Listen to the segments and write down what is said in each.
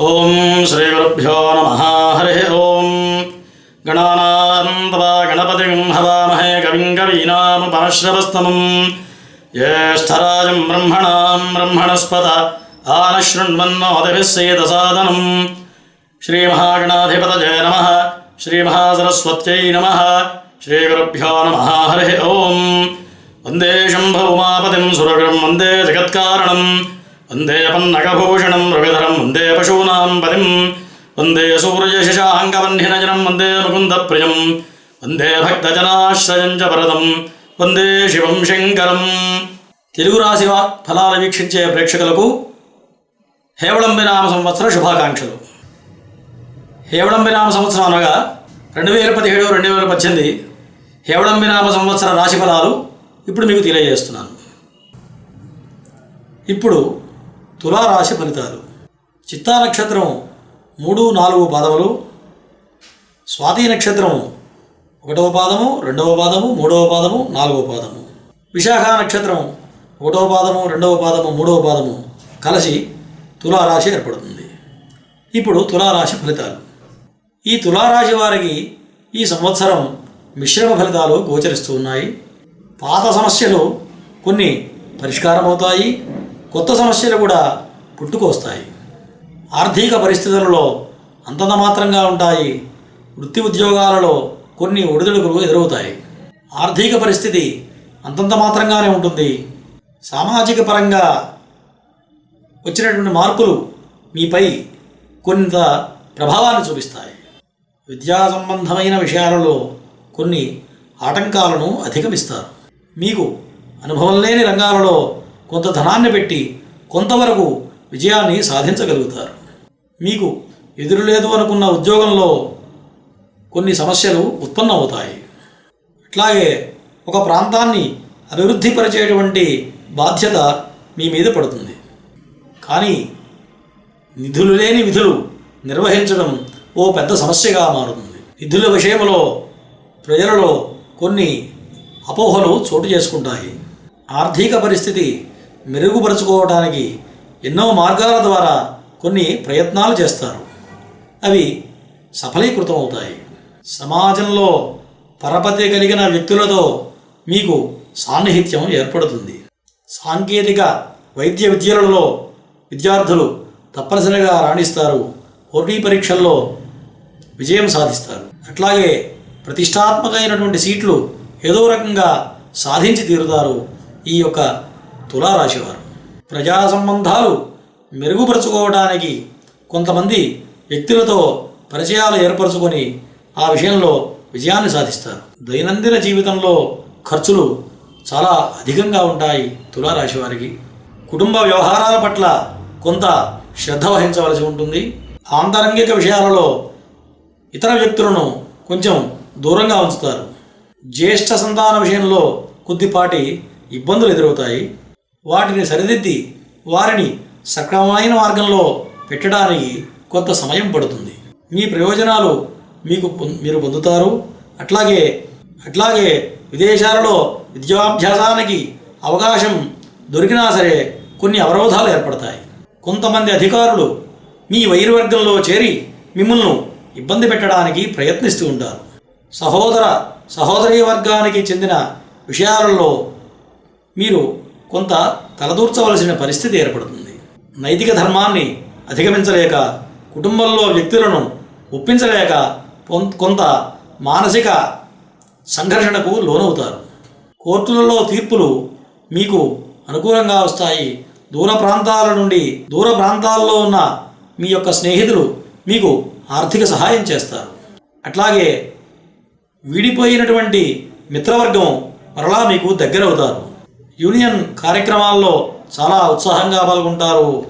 ஓம் ஸ்ரீ குருப்பியோ நம. ஹரே ஓம். கணானாந்தவா கணபதிம் ஹவாமஹே கவிம் கவீனாம் பரஸ்ரவஸ்தமம் ஜேஷ்டராஜம் பிரம்மணாம் பிரம்மணஸ்பத ஆனஸ்ருண்வன்னோதிபிசேதசாதனம் ஸ்ரீமஹாகணாதிபதஜே நம ஸ்ரீமஹாசரஸ்வத்யை நம ஸ்ரீகுருப்பியோ நம ஹரே ஓம் வந்தே சம்பவுமாபதிம் சுரகம் வந்தே ஜெகத்காரணம் వందే పన్నగభూషణం రవిధరం వందే పశూనాం పదిం వందే సూర్యశశాంగవన్నినజనం వందే ముకుందప్రియం వందే భక్తజనాశ్రయం చ వందే శివం శంకరం తెలుగు రాశి ఫలాలు వీక్షించే ప్రేక్షకులకు హేవళంబినామ సంవత్సర శుభాకాంక్షలు. హేవళంబినామ సంవత్సరం అనగా రెండు వేల పదిహేడు రెండు వేల పద్దెనిమిది హేవళంబినామ సంవత్సర రాశి ఫలాలు ఇప్పుడు మీకు తెలియజేస్తున్నాను. ఇప్పుడు తులారాశి ఫలితాలు. చిత్తా నక్షత్రం మూడు నాలుగు పాదములు. స్వాతి నక్షత్రం ఒకటవ పాదము రెండవ పాదము మూడవ పాదము నాలుగవ పాదము. విశాఖ నక్షత్రం ఒకటవ పాదము రెండవ పాదము మూడవ పాదము కలిసి తులారాశి ఏర్పడుతుంది. ఇప్పుడు తులారాశి ఫలితాలు. ఈ తులారాశి వారికి ఈ సంవత్సరం మిశ్రమ ఫలితాలు గోచరిస్తూ ఉన్నాయి. పాత సమస్యలు కొన్ని పరిష్కారమవుతాయి. కొత్త సమస్యలు కూడా పుట్టుకొస్తాయి ఆర్థిక పరిస్థితులలో అంతంత మాత్రంగా ఉంటాయి. వృత్తి ఉద్యోగాలలో కొన్ని ఒడిదుడుకులు ఎదురవుతాయి. ఆర్థిక పరిస్థితి అంతంత మాత్రంగానే ఉంటుంది. సామాజిక పరంగా వచ్చినటువంటి మార్పులు మీపై కొంత ప్రభావాన్ని చూపిస్తాయి. విద్యా సంబంధమైన విషయాలలో కొన్ని ఆటంకాలను అధిగమిస్తారు. మీకు అనుభవం లేని రంగాలలో కొంత ధనాన్ని పెట్టి కొంతవరకు విజయాన్ని సాధించగలుగుతారు. మీకు ఎదురు లేదు అనుకున్న ఉద్యోగంలో కొన్ని సమస్యలు ఉత్పన్నమవుతాయి. ఇట్లాగే ఒక ప్రాంతాన్ని అభివృద్ధి పరిచేటువంటి బాధ్యత మీ మీద పడుతుంది. కానీ నిధులు లేని విధులు నిర్వహించడం ఓ పెద్ద సమస్యగా మారుతుంది. నిధుల విషయంలో ప్రజలలో కొన్ని అపోహలు చోటు చేసుకుంటాయి. ఆర్థిక పరిస్థితి మెరుగుపరుచుకోవడానికి ఎన్నో మార్గాల ద్వారా కొన్ని ప్రయత్నాలు చేస్తారు. అవి సఫలీకృతం అవుతాయి సమాజంలో పరపతి కలిగిన వ్యక్తులతో మీకు సాన్నిహిత్యం ఏర్పడుతుంది. సాంకేతిక వైద్య విద్యలలో విద్యార్థులు తప్పనిసరిగా రాణిస్తారు. పోటీ పరీక్షల్లో విజయం సాధిస్తారు. అట్లాగే ప్రతిష్టాత్మకమైనటువంటి సీట్లు ఏదో రకంగా సాధించి తీరుతారు. ఈ యొక్క తులారాశివారు. ప్రజా సంబంధాలు మెరుగుపరుచుకోవడానికి కొంతమంది వ్యక్తులతో పరిచయాలు ఏర్పరచుకొని ఆ విషయంలో విజయాన్ని సాధిస్తారు. దైనందిన జీవితంలో ఖర్చులు చాలా అధికంగా ఉంటాయి తులారాశి వారికి కుటుంబ వ్యవహారాల పట్ల కొంత శ్రద్ధ వహించవలసి ఉంటుంది. ఆంతరంగిక విషయాలలో ఇతర వ్యక్తులను కొంచెం దూరంగా ఉంచుతారు. జ్యేష్ఠ సంతాన విషయంలో కొద్దిపాటి ఇబ్బందులు ఎదురవుతాయి. వాటిని సరిదిద్ది వారిని సక్రమమైన మార్గంలో పెట్టడానికి కొంత సమయం పడుతుంది. మీ ప్రయోజనాలు మీకు పొం- మీరు పొందుతారు. అట్లాగే అట్లాగే విదేశాలలో విద్యాభ్యాసానికి అవకాశం దొరికినా సరే కొన్ని అవరోధాలు ఏర్పడతాయి. కొంతమంది అధికారులు మీ వైరువర్గంలో చేరి మిమ్మల్ని ఇబ్బంది పెట్టడానికి ప్రయత్నిస్తూ ఉంటారు. సహోదర సహోదరీ వర్గానికి చెందిన విషయాలలో మీరు కొంత తలదూర్చవలసిన పరిస్థితి ఏర్పడుతుంది. నైతిక ధర్మాన్ని అధిగమించలేక కుటుంబంలో వ్యక్తులను ఒప్పించలేక కొంత మానసిక సంఘర్షణకు లోనవుతారు. కోర్టులలో తీర్పులు మీకు అనుకూలంగా వస్తాయి. దూర ప్రాంతాల నుండి దూర ప్రాంతాల్లో ఉన్న మీ యొక్క స్నేహితులు మీకు ఆర్థిక సహాయం చేస్తారు. అట్లాగే విడిపోయినటువంటి మిత్రవర్గం మరలా మీకు దగ్గరవుతారు. యూనియన్ కార్యక్రమాల్లో చాలా ఉత్సాహంగా పాల్గొంటారు.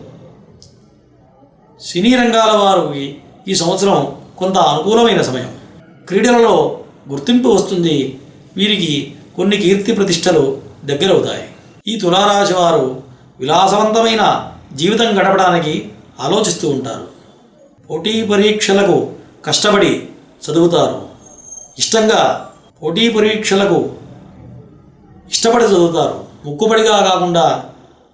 సినీ రంగాల వారికి ఈ సంవత్సరం కొంత అనుకూలమైన సమయం. క్రీడలలో గుర్తింపు వస్తుంది. వీరికి కొన్ని కీర్తి ప్రతిష్టలు దగ్గరవుతాయి. ఈ తులారాశి వారు విలాసవంతమైన జీవితం గడపడానికి ఆలోచిస్తూ ఉంటారు. పోటీ పరీక్షలకు కష్టపడి చదువుతారు. ఇష్టంగా పోటీ పరీక్షలకు ఇష్టపడి చదువుతారు. ముక్కుబడిగా కాకుండా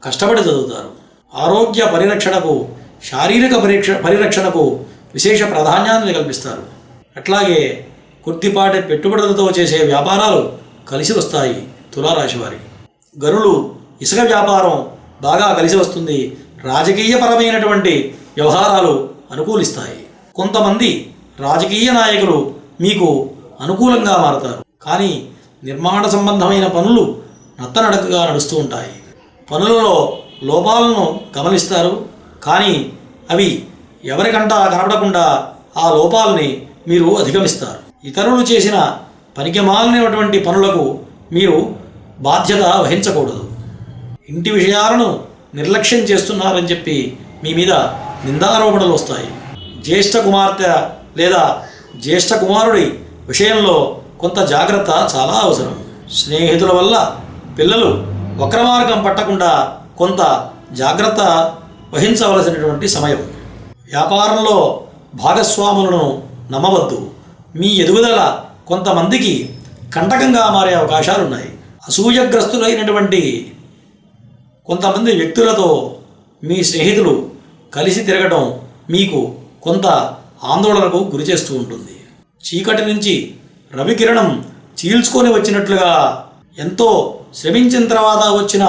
కష్టపడి చదువుతారు. ఆరోగ్య పరిరక్షణకు శారీరక పరీక్ష పరిరక్షణకు విశేష ప్రాధాన్యాన్ని కల్పిస్తారు. అట్లాగే కొద్దిపాటి పెట్టుబడులతో చేసే వ్యాపారాలు కలిసి వస్తాయి తులారాశి వారికి. గనులు ఇసుక వ్యాపారం బాగా కలిసి వస్తుంది. రాజకీయపరమైనటువంటి వ్యవహారాలు అనుకూలిస్తాయి. కొంతమంది రాజకీయ నాయకులు మీకు అనుకూలంగా మారతారు. కానీ నిర్మాణ సంబంధమైన పనులు నత్తనడకగా నడుస్తూ ఉంటాయి. పనులలో లోపాలను గమనిస్తారు కానీ అవి ఎవరికంటా కనపడకుండా ఆ లోపాలని మీరు అధిగమిస్తారు. ఇతరులు చేసిన పనికిమాలినటువంటి పనులకు మీరు బాధ్యత వహించకూడదు. ఇంటి విషయాలను నిర్లక్ష్యం చేస్తున్నారని చెప్పి మీ మీద నిందారోపణలు వస్తాయి. జ్యేష్ఠ కుమార్తె లేదా జ్యేష్ఠ కుమారుడి విషయంలో కొంత జాగ్రత్త చాలా అవసరం. స్నేహితుల వల్ల పిల్లలు వక్రమార్గం పట్టకుండా కొంత జాగ్రత్త వహించవలసినటువంటి సమయం. వ్యాపారంలో భాగస్వాములను నమ్మవద్దు. మీ ఎదుగుదల కొంతమందికి కంటకంగా మారే అవకాశాలు ఉన్నాయి అసూయగ్రస్తులైనటువంటి కొంతమంది వ్యక్తులతో మీ స్నేహితులు కలిసి తిరగడం మీకు కొంత ఆందోళనకు గురి చేస్తూ ఉంటుంది. చీకటి నుంచి రవికిరణం చీల్చుకొని వచ్చినట్లుగా ఎంతో శ్రమించిన తర్వాత వచ్చిన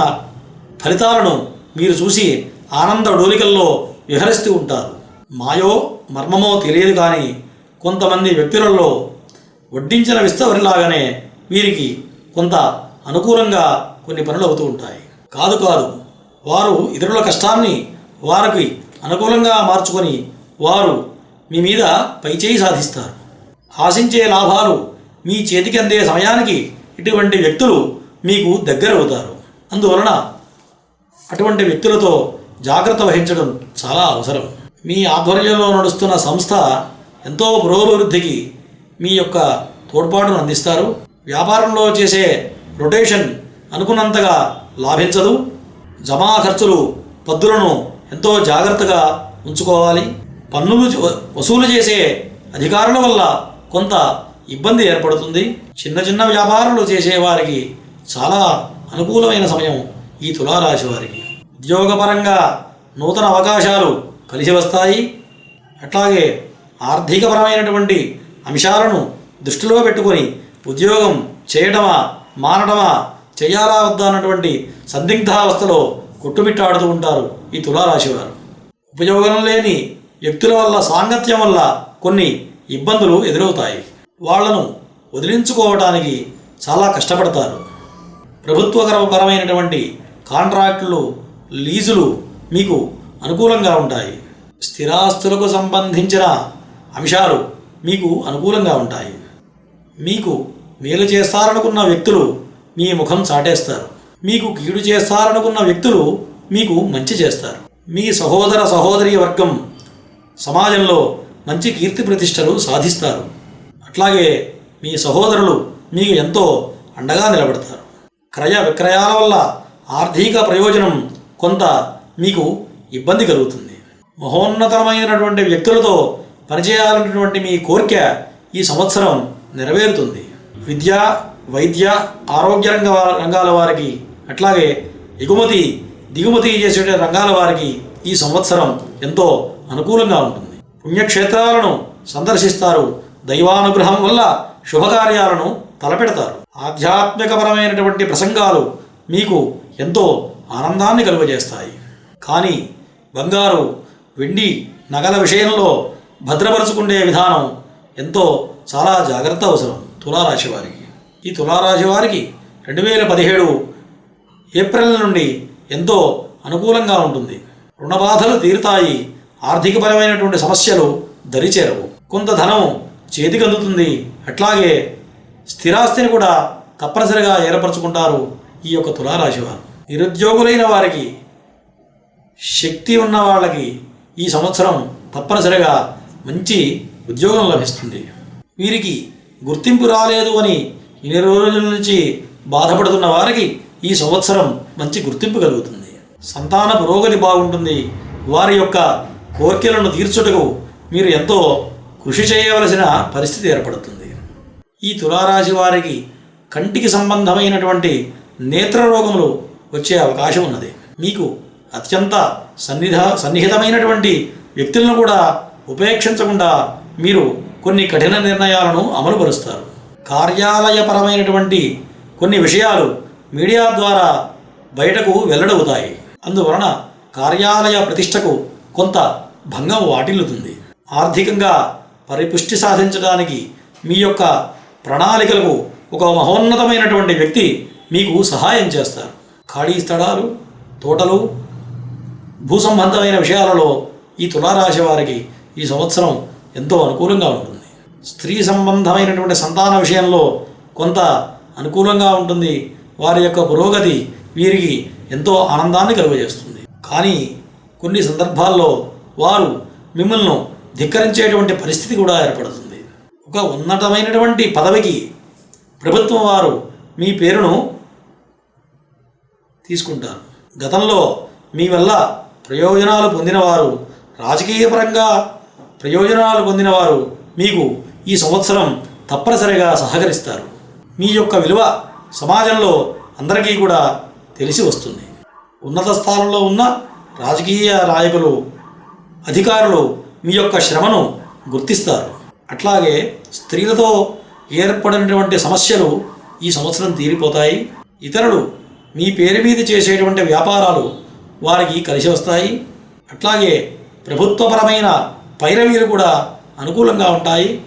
ఫలితాలను మీరు చూసి ఆనంద డోలికల్లో విహరిస్తూ ఉంటారు. మాయో మర్మమో తెలియదు కానీ కొంతమంది వ్యక్తులలో వడ్డించిన విస్తవరిలాగానే వీరికి కొంత అనుకూలంగా కొన్ని పనులు అవుతూ ఉంటాయి. కాదు కాదు వారు ఇతరుల కష్టాన్ని వారికి అనుకూలంగా మార్చుకొని వారు మీ మీద పైచేయి సాధిస్తారు. ఆశించే లాభాలు మీ చేతికి అందే సమయానికి ఇటువంటి వ్యక్తులు మీకు దగ్గరవుతారు. అందువలన అటువంటి వ్యక్తులతో జాగ్రత్త వహించడం చాలా అవసరం. మీ ఆధ్వర్యంలో నడుస్తున్న సంస్థ ఎంతో పురోభివృద్ధికి మీ యొక్క తోడ్పాటును అందిస్తారు. వ్యాపారంలో చేసే రొటేషన్ అనుకున్నంతగా లాభించదు. జమా ఖర్చులు పద్దులను ఎంతో జాగ్రత్తగా ఉంచుకోవాలి. పన్నులు వసూలు చేసే అధికారుల వల్ల కొంత ఇబ్బంది ఏర్పడుతుంది. చిన్న చిన్న వ్యాపారాలు చేసేవారికి చాలా అనుకూలమైన సమయం ఈ తులారాశి వారికి. ఉద్యోగపరంగా నూతన అవకాశాలు కలిసి వస్తాయి. అట్లాగే ఆర్థికపరమైనటువంటి అంశాలను దృష్టిలో పెట్టుకొని ఉద్యోగం చేయడమా మానడమా చేయాలా వద్దా అన్నటువంటి సందిగ్ధావస్థలో కొట్టుమిట్టాడుతూ ఉంటారు ఈ తులారాశి వారు. ఉపయోగం లేని వ్యక్తుల వల్ల సాంగత్యం వల్ల కొన్ని ఇబ్బందులు ఎదురవుతాయి. వాళ్ళను వదిలించుకోవడానికి చాలా కష్టపడతారు. ప్రభుత్వపరమైనటువంటి కాంట్రాక్టులు లీజులు మీకు అనుకూలంగా ఉంటాయి. స్థిరాస్తులకు సంబంధించిన అంశాలు మీకు అనుకూలంగా ఉంటాయి. మీకు మేలు చేస్తారనుకున్న వ్యక్తులు మీ ముఖం చాటేస్తారు. మీకు కీడు చేస్తారనుకున్న వ్యక్తులు మీకు మంచి చేస్తారు. మీ సహోదర సహోదరి వర్గం సమాజంలో మంచి కీర్తి ప్రతిష్టలు సాధిస్తారు. అట్లాగే మీ సహోదరులు మీకు ఎంతో అండగా నిలబడతారు. క్రయ విక్రయాల వల్ల ఆర్థిక ప్రయోజనం కొంత మీకు ఇబ్బంది కలుగుతుంది. మహోన్నతమైనటువంటి వ్యక్తులతో పనిచేయాలన్నటువంటి మీ కోరిక ఈ సంవత్సరం నెరవేరుతుంది. విద్య వైద్య ఆరోగ్య రంగ రంగాల వారికి అట్లాగే ఎగుమతి దిగుమతి చేసే రంగాల వారికి ఈ సంవత్సరం ఎంతో అనుకూలంగా ఉంటుంది. పుణ్యక్షేత్రాలను సందర్శిస్తారు. దైవానుగ్రహం వల్ల శుభకార్యాలను తలపెడతారు. ఆధ్యాత్మికపరమైనటువంటి ప్రసంగాలు మీకు ఎంతో ఆనందాన్ని కలుగజేస్తాయి. కానీ బంగారు వెండి నగల విషయంలో భద్రపరుచుకునే విధానం ఎంతో చాలా జాగ్రత్త అవసరం తులారాశి వారికి. ఈ తులారాశి వారికి రెండు వేల పదిహేడు ఏప్రిల్ నుండి ఎంతో అనుకూలంగా ఉంటుంది. రుణబాధలు తీరుతాయి. ఆర్థికపరమైనటువంటి సమస్యలు దరిచేరవు. కొంత ధనం చేతికందుతుంది అట్లాగే స్థిరాస్తిని కూడా తప్పనిసరిగా ఏర్పరచుకుంటారు ఈ యొక్క తులారాశి వారు. నిరుద్యోగులైన వారికి శక్తి ఉన్న వాళ్ళకి ఈ సంవత్సరం తప్పనిసరిగా మంచి ఉద్యోగం లభిస్తుంది. వీరికి గుర్తింపు రాలేదు అని ఇన్ని రోజుల నుంచి బాధపడుతున్న వారికి ఈ సంవత్సరం మంచి గుర్తింపు కలుగుతుంది. సంతాన పురోగతి బాగుంటుంది. వారి యొక్క కోర్కెలను తీర్చుటకు మీరు ఎంతో కృషి చేయవలసిన పరిస్థితి ఏర్పడుతుంది. ఈ తులారాశి వారికి కంటికి సంబంధమైనటువంటి నేత్ర రోగములు వచ్చే అవకాశం ఉన్నది. మీకు అత్యంత సన్నిధ సన్నిహితమైనటువంటి వ్యక్తులను కూడా ఉపేక్షించకుండా మీరు కొన్ని కఠిన నిర్ణయాలను అమలుపరుస్తారు. కార్యాలయపరమైనటువంటి కొన్ని విషయాలు మీడియా ద్వారా బయటకు వెల్లడవుతాయి. అందువలన కార్యాలయ ప్రతిష్టకు కొంత భంగం వాటిల్లుతుంది. ఆర్థికంగా పరిపుష్టి సాధించడానికి మీ యొక్క ప్రణాళికలకు ఒక మహోన్నతమైనటువంటి వ్యక్తి మీకు సహాయం చేస్తారు. ఖాళీ స్థలాలు తోటలు భూ సంబంధమైన విషయాలలో ఈ తులారాశి వారికి ఈ సంవత్సరం ఎంతో అనుకూలంగా ఉంటుంది. స్త్రీ సంబంధమైనటువంటి సంతాన విషయంలో కొంత అనుకూలంగా ఉంటుంది. వారి యొక్క పురోగతి వీరికి ఎంతో ఆనందాన్ని కలుగజేస్తుంది. కానీ కొన్ని సందర్భాల్లో వారు మిమ్మల్ని ధిక్కరించేటువంటి పరిస్థితి కూడా ఏర్పడుతుంది. ఒక ఉన్నతమైనటువంటి పదవికి ప్రభుత్వం వారు మీ పేరును తీసుకుంటారు. గతంలో మీ వల్ల ప్రయోజనాలు పొందినవారు రాజకీయపరంగా ప్రయోజనాలు పొందినవారు మీకు ఈ సంవత్సరం తప్పనిసరిగా సహకరిస్తారు. మీ యొక్క విలువ సమాజంలో అందరికీ కూడా తెలిసి వస్తుంది. ఉన్నత స్థానంలో ఉన్న రాజకీయ నాయకులు అధికారులు మీ యొక్క శ్రమను గుర్తిస్తారు. అట్లాగే స్త్రీలతో ఏర్పడినటువంటి సమస్యలు ఈ సంవత్సరం తీరిపోతాయి. ఇతరులు మీ పేరు మీద చేసేటువంటి వ్యాపారాలు వారికి కలిసి వస్తాయి. అట్లాగే ప్రభుత్వపరమైన పైరవీలు కూడా అనుకూలంగా ఉంటాయి.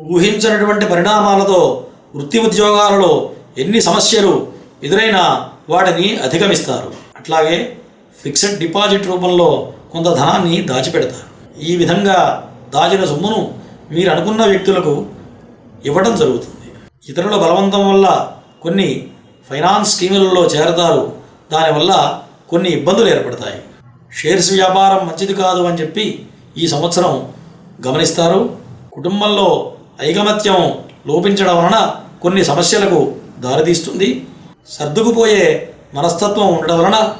ఊహించినటువంటి పరిణామాలతో వృత్తి ఉద్యోగాలలో ఎన్ని సమస్యలు ఎదురైనా వాటిని అధిగమిస్తారు. అట్లాగే ఫిక్స్డ్ డిపాజిట్ రూపంలో కొంత ధనాన్ని దాచిపెడతారు. ఈ విధంగా దాచిన సొమ్మును మీరు అనుకున్న వ్యక్తులకు ఇవ్వడం జరుగుతుంది. ఇతరుల బలవంతం వల్ల కొన్ని ఫైనాన్స్ స్కీములలో చేరతారు. దానివల్ల కొన్ని ఇబ్బందులు ఏర్పడతాయి. షేర్స్ వ్యాపారం మంచిది కాదు అని చెప్పి ఈ సంవత్సరం గమనిస్తారు. కుటుంబంలో ఐకమత్యం లోపించడం వలన కొన్ని సమస్యలకు దారితీస్తుంది. సర్దుకుపోయే మనస్తత్వం ఉండడం వలన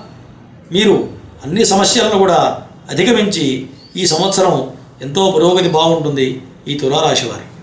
మీరు అన్ని సమస్యలను కూడా అధిగమించి ఈ సంవత్సరం ఎంతో పురోగతి బాగుంటుంది. Y tu laura, yo.